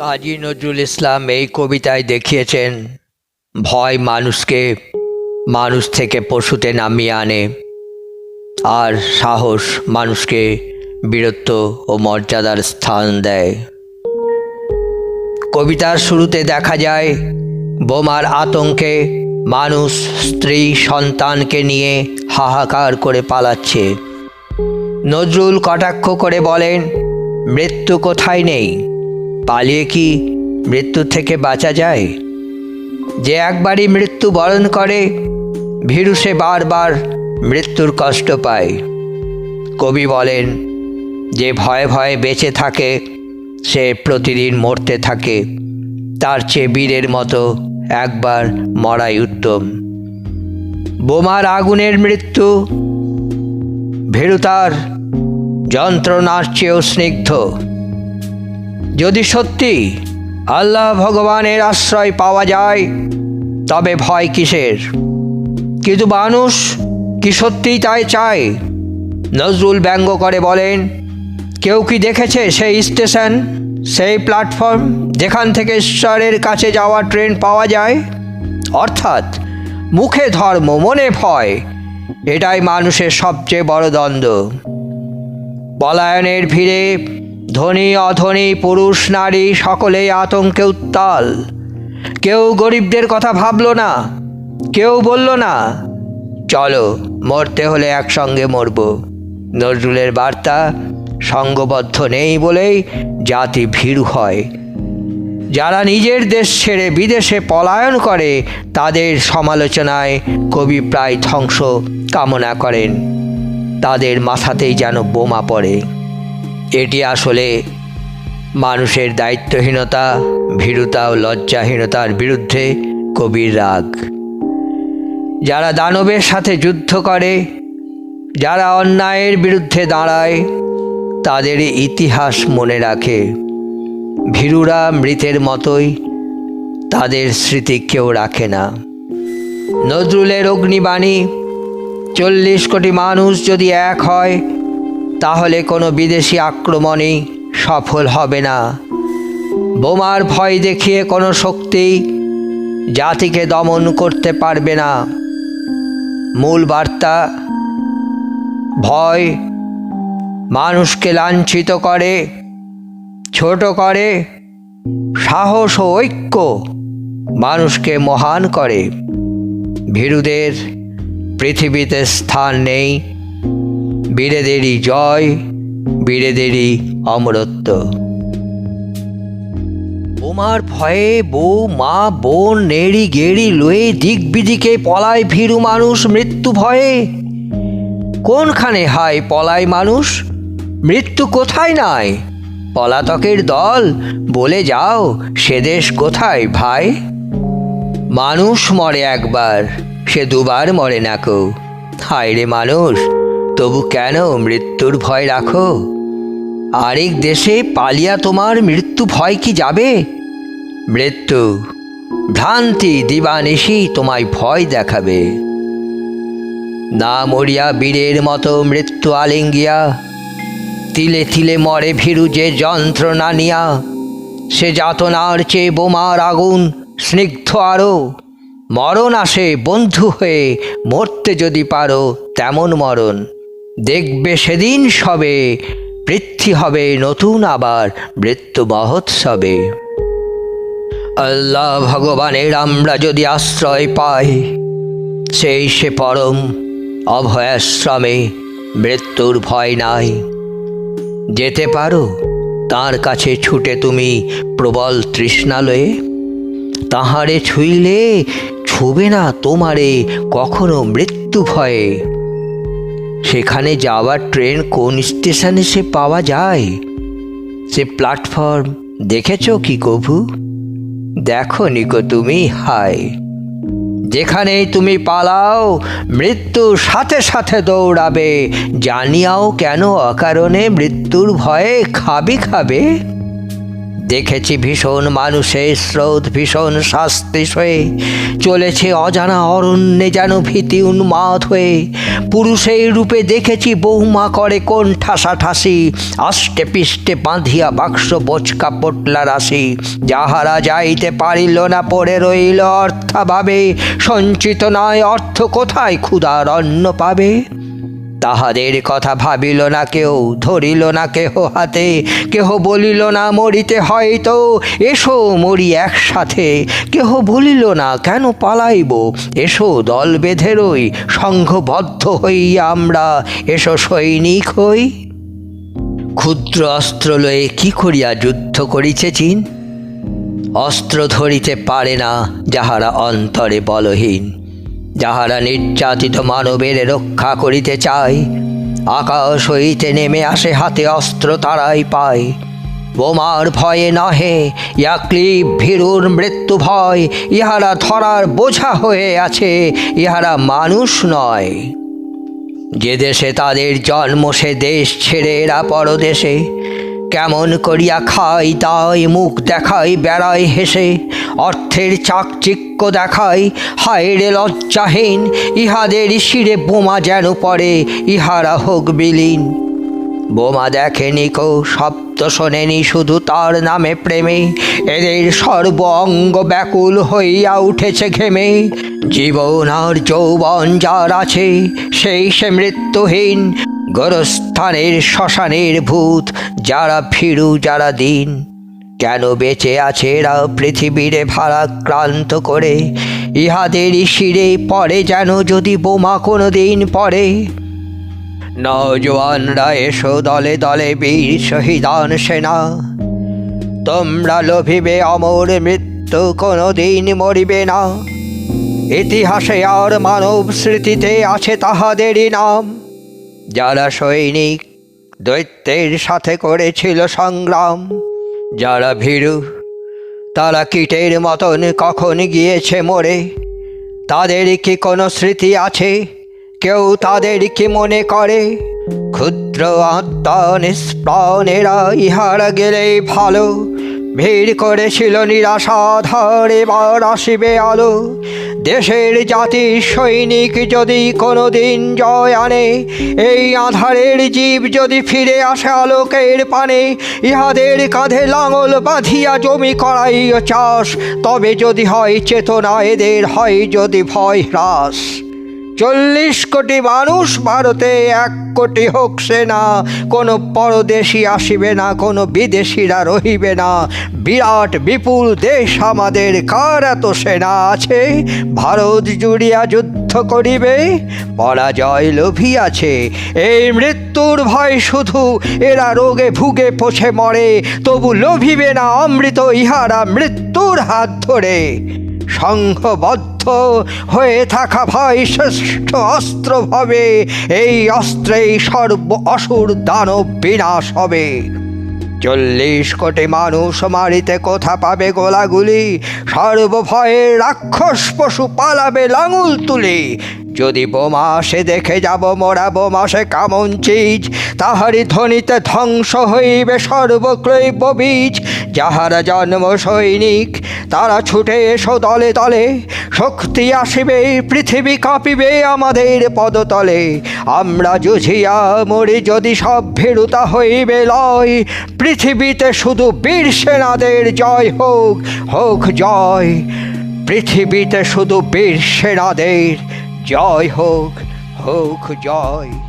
কাজী নজরুল ইসলাম এই কবিতায় দেখিয়েছেন, ভয় মানুষকে মানুষ থেকে পশুতে নামিয়ে আনে, আর সাহস মানুষকে বীরত্ব ও মর্যাদার স্থান দেয়। কবিতার শুরুতে দেখা যায়, বোমার আতঙ্কে মানুষ স্ত্রী সন্তানকে নিয়ে হাহাকার করে পালাচ্ছে। নজরুল কটাক্ষ করে বলেন, মৃত্যু কোথায় নেই? পালিয়ে কি মৃত্যু থেকে বাঁচা যায়? যে একবারই মৃত্যু বরণ করে, ভীরু সে বারবার মৃত্যুর কষ্ট পায়। কবি বলেন, যে ভয়ে ভয়ে বেঁচে থাকে, সে প্রতিদিন মরতে থাকে। তার চেয়ে বীরের মতো একবার মরাই উত্তম। বোমার আগুনের মৃত্যু ভীরুতার যন্ত্রণার চেয়েও স্নিগ্ধ। যদি সত্যি আল্লাহ ভগবানের আশ্রয় পাওয়া যায়, তবে ভয় কিসের? কিন্তু মানুষ কি সত্যিই তাই চায়? নজরুল ব্যঙ্গ করে বলেন, কেউ কি দেখেছে সেই স্টেশন, সেই প্ল্যাটফর্ম যেখান থেকে ঈশ্বরের কাছে যাওয়া ট্রেন পাওয়া যায়? অর্থাৎ মুখে ধর্ম, মনে ভয়, এটাই মানুষের সবচেয়ে বড় দ্বন্দ্ব। পলায়নের ভিড়ে ধনী, অধনী, পুরুষ, নারী সকলেই আতঙ্কে উত্তাল। কেউ গরিবদের কথা ভাবলো না, কেউ বলল না, চলো, মরতে হলে একসঙ্গে মরব। নজরুলের বার্তা সঙ্গবদ্ধ নেই বলেই জাতি ভীরু হয়। যারা নিজের দেশ ছেড়ে বিদেশে পলায়ন করে, তাদের সমালোচনায় কবি প্রায় ধ্বংস কামনা করেন। তাদের মাথাতেই যেন বোমা পড়ে। এটি আসলে মানুষের দায়িত্বহীনতা, ভীরুতা ও লজ্জাহীনতার বিরুদ্ধে কবির রাগ। যারা দানবের সাথে যুদ্ধ করে, যারা অন্যায়ের বিরুদ্ধে দাঁড়ায় তাদের ইতিহাস মনে রাখে। ভীরুরা মৃতের মতোই তাদের স্মৃতি কেউ রাখে না। নজরুলের অগ্নিবাণী, চল্লিশ কোটি মানুষ যদি এক হয় তাহলে কোনো বিদেশি আক্রমণই সফল হবে না। বোমার ভয় দেখিয়ে কোনো শক্তি জাতিকে দমন করতে পারবে না। মূল বার্তা, ভয় মানুষকে লাঞ্ছিত করে, ছোট করে, সাহস ও ঐক্য মানুষকে মহান করে। ভীরুদের পৃথিবীতে স্থান নেই। বীরেদেরই জয়, বীরেদেরই অমরত্ব। বোমার ভয়ে বউ, মা, বোন, নেড়ি, গেড়ি, লয়ে দিক বিদিকে পলায় ভীরু মানুষ মৃত্যু ভয়ে। কোনখানে হায় পলায় মানুষ? মৃত্যু কোথায় নাই? পলাতকের দল, বলে যাও, সে দেশ কোথায় ভাই? মানুষ মরে একবার, সে দুবার মরে না কো হায় রে মানুষ তবু কেন মৃত্যুর ভয় রাখো? আরেক দেশে পালিয়া তোমার মৃত্যু ভয় কি যাবে? মৃত্যু, ভ্রান্তি দিবানিশি তোমায় ভয় দেখাবে। না মরিয়া বীরের মতো মৃত্যু আলিঙ্গিয়া, তিলে তিলে মরে ভীরু যে যন্ত্রণা নিয়া, সে যাতনার চেয়ে বোমার আগুন স্নিগ্ধ আরও। মরণ আসে বন্ধু হয়ে, মরতে যদি পারো তেমন মরণ। দেখবে সেদিন সবে পৃথ্বী হবে নতুন আবার মৃত্যু মহোৎসবে। আল্লাহ ভগবানের আমরা যদি আশ্রয় পাই, সেই সে পরম অভয়াশ্রমে মৃত্যুর ভয় নাই। যেতে পারো, তার কাছে ছুটে তুমি প্রবল তৃষ্ণালয়ে। তাহারে ছুঁইলে ছুবে না তোমারে কখনো মৃত্যু ভয়ে। সেখানে যাওয়ার ট্রেন কোন স্টেশনে সে পাওয়া যায়? সে প্ল্যাটফর্ম দেখেছ কি কভু? দেখো নিকো তুমি, হায়। যেখানেই তুমি পালাও মৃত্যু সাথে সাথে দৌড়াবে। জানিয়াও কেন অকারণে মৃত্যুর ভয়ে খাবি খাবে? দেখেছি ভীষণ মানুষের স্রোত, ভীষণ শাস্তি হয়ে চলেছে অজানা অরণ্যে যেন ভীতি উন্মাদ হয়ে। পুরুষের রূপে দেখেছি বৌমা করে কোন ঠাসা ঠাসি আষ্টে পিষ্টে বাঁধিয়া বাক্স বোচকা পটলা রাশি। যাহারা যাইতে পারিল না পড়ে রইল অর্থাভাবে। সঞ্চিত নয় অর্থ কোথায়, ক্ষুধার অন্ন পাবে? তাহাদের কথা ভাবিল না কেউ ধরিল না কেহ হাতে, কেহ বলিল না মরিতে হয়তো, এসো মরি একসাথে, কেহ বলিল না কেন পালাইব, এসো দল বেঁধে রই, সংঘবদ্ধ হইয়া আমরা, এসো সৈনিক হই। ক্ষুদ্র অস্ত্র লয়ে কি করিয়া যুদ্ধ করিছে চীন? অস্ত্র ধরিতে পারে না যাহারা অন্তরে বলহীন। যাহারা নির্যাতিত মানবের রক্ষা করিতে চায়, আকাশ হইতে নেমে আসে হাতে অস্ত্র তারাই পায়। বোমার ভয়ে নহে ইয়াক্লিপ ভীরুর মৃত্যু ভয়, ইহারা ধরার বোঝা হয়ে আছে, ইহারা মানুষ নয়। যে দেশে তাদের জন্ম সে দেশ ছেড়ে এরা পরদেশে কেমন করিয়া খাই, তাই মুখ দেখাই বেড়ায় হেসে। অর্থের চাকচিক্য দেখাই, হায় রে লজ্জাহীন, ইহাদের শিরে বোমা যেন পড়ে, ইহারা হোক বিলীন। বোমা দেখেনি কো, শব্দ শোনেনি শুধু তার নামে প্রেমে। এদের সর্ব অঙ্গ ব্যাকুল হইয়া উঠেছে ঘেমে। জীবন আর যৌবন যার আছে, সেই সে মৃত্যুহীন। গোরস্থানের শ্মশানের ভূত যারা ফিরু, যারা দিন, কেন বেঁচে আছে এরা পৃথিবীরে ভারাক্রান্ত করে? ইহাদের শিরে পড়ে যেন যদি বোমা কোনো দিন পড়ে নজওয়ানরা এসো দলে দলে বীর শহীদান সেনা। তোমরা লোভিবে অমর মৃত্যু কোনো দিন মরিবে না। ইতিহাসে আর মানব স্মৃতিতে আছে তাহাদেরই নাম। যারা সৈনিক দৈত্যের সাথে করেছিল সংগ্রাম। যারা ভীরু, তারা কীটের মতন কখন গিয়েছে মরে? তাদের কি কোনো স্মৃতি আছে? কেউ তাদের কি মনে করে? ক্ষুদ্র আত্মা নিষ্প্রাণেরা ইহারা গেলেই ভালো। ভিড় করেছিল নিরাশাধার, এবার আসিবে আলো। দেশের জাতির সৈনিক যদি কোনো দিন জয় আনে, এই আধারের জীব যদি ফিরে আসে আলোকের পানে, ইহাদের কাঁধে লাঙল বাঁধিয়া জমি করাই চাষ। তবে যদি হয় চেতনা, এদের হয় যদি ভয় হ্রাস। চল্লিশ কোটি মানুষ ভারতে, এক কোটি হোক সেনা কোনো পরদেশি আসিবে না, কোনো বিদেশিরা রহিবে না। বিরাট, বিপুল দেশ আমাদের, কার এত সেনা আছে? ভারত জুড়িয়া যুদ্ধ করিবে, পরাজয় লোভী আছে এই মৃত্যুর ভয় শুধু, এরা রোগে ভুগে পছে মরে, তবু লোভিবে না অমৃত ইহারা মৃত্যুর হাত ধরে। সংঘবদ্ধ হয়ে থাকা ভয় শ্রেষ্ঠ অস্ত্র হবে এই অস্ত্রেই সর্ব অসুর দানব বিনাশ হবে। চল্লিশ কোটি মানুষ মারিতে কোথা পাবে গোলাগুলি? সর্বভয়ের রাক্ষস পশু পালাবে লাঙুল তুলি। যদি বোমা আসে দেখে যাব মোরা বোমা, সে কামন চিজ। তাহারি ধ্বনিতে ধ্বংস হইবে সর্বক্রৈব বীজ, যাহারা জন্ম সৈনিক তারা ছুটে এসো দলে দলে। শক্তি আসিবে, পৃথিবী কাঁপিবে আমাদের পদতলে। আমরা জুঝিয়া মরি যদি সব ভীরুতা হইবে লয়। পৃথিবীতে শুধু বীর সেনাদের জয় হোক হোক জয়। পৃথিবীতে শুধু বীর সেনাদের জয় হোক হোক জয়।